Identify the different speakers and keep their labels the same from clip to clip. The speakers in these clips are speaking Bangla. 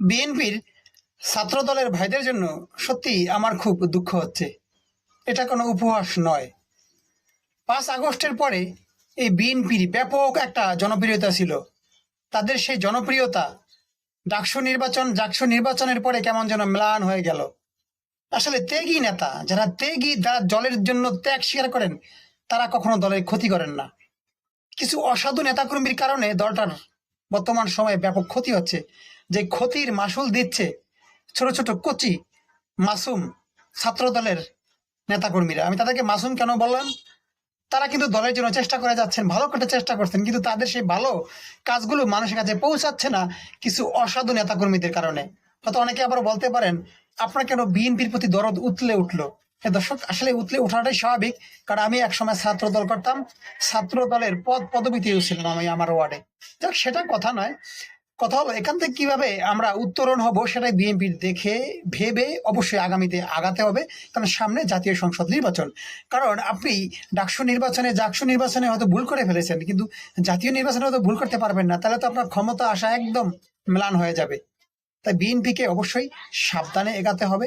Speaker 1: বিএনপির ছাত্র দলের ভাইদের জন্য সত্যি আমার খুব দুঃখ হচ্ছে। এটা কোনো উপহাস নয়। পাঁচ আগস্টের পরে এই বিএনপির ব্যাপক একটা জনপ্রিয়তা ছিল। তাদের সেই জনপ্রিয়তা ডাকসু নির্বাচন জাকসু নির্বাচনের পরে কেমন যেন ম্লান হয়ে গেল। আসলে ত্যাগী নেতা, যারা ত্যাগী, যারা জলের জন্য ত্যাগ স্বীকার করেন, তারা কখনো দলের ক্ষতি করেন না। কিছু অসাধু নেতাকর্মীর কারণে দলটার বর্তমান সময়ে ব্যাপক ক্ষতি হচ্ছে। যে ক্ষতির মাসুল দিচ্ছে ছোট ছোট কচি মাসুম ছাত্র দলের নেতাকর্মীরা। আমি তাদেরকে মাসুম কেন বললাম? তারা কিন্তু দলের জন্য চেষ্টা করে যাচ্ছেন, ভালো করতে চেষ্টা করছেন, কিন্তু তাদের সেই ভালো কাজগুলো মানুষের কাছে পৌঁছাচ্ছে না কিছু অসাধু নেতাকর্মীদের কারণে। হয়তো অনেকে আবার বলতে পারেন, আপনার কেন বিএনপির প্রতি দরদ উতলে উঠল? দর্শক, আসলে উতলে ওঠাটাই স্বাভাবিক, কারণ আমি একসময় ছাত্র দল করতাম। ছাত্র দলের পদ পদবিতেও ছিলাম আমি আমার ওয়ার্ডে। যাক, সেটা কথা নয়। কথা হলো, এখান থেকে কীভাবে আমরা উত্তরণ হব সেটাই বিএনপির দেখে ভেবে অবশ্যই আগামীতে আগাতে হবে, কারণ সামনে জাতীয় সংসদ নির্বাচন। কারণ আপনি ডাকসু নির্বাচনে, জাকসু নির্বাচনে হয়তো ভুল করে ফেলেছেন, কিন্তু জাতীয় নির্বাচনে হয়তো ভুল করতে পারবেন না, তাহলে তো আপনার ক্ষমতা আসা একদম ম্লান হয়ে যাবে। তাই বিএনপিকে অবশ্যই সাবধানে এগাতে হবে,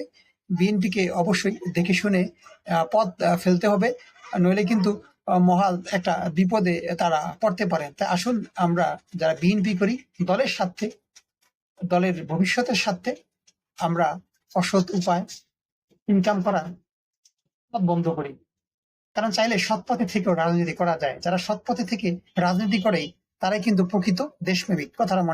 Speaker 1: বিএনপিকে অবশ্যই দেখে শুনে পথ ফেলতে হবে, নইলে কিন্তু মহাল একটা বিপদে তারা পড়তে পারে তাই আসুন আমরা যারা বিএনপি করি, দলের স্বার্থে, দলের ভবিষ্যতের স্বার্থে আমরা অসৎ উপায় ইনকাম করা বন্ধ করি। কারণ চাইলে সৎ পথে থেকেও রাজনীতি করা যায়। যারা সৎ পথে থেকে রাজনীতি করে তারাই কিন্তু প্রকৃত দেশপ্রেমিক। কথাটা মনে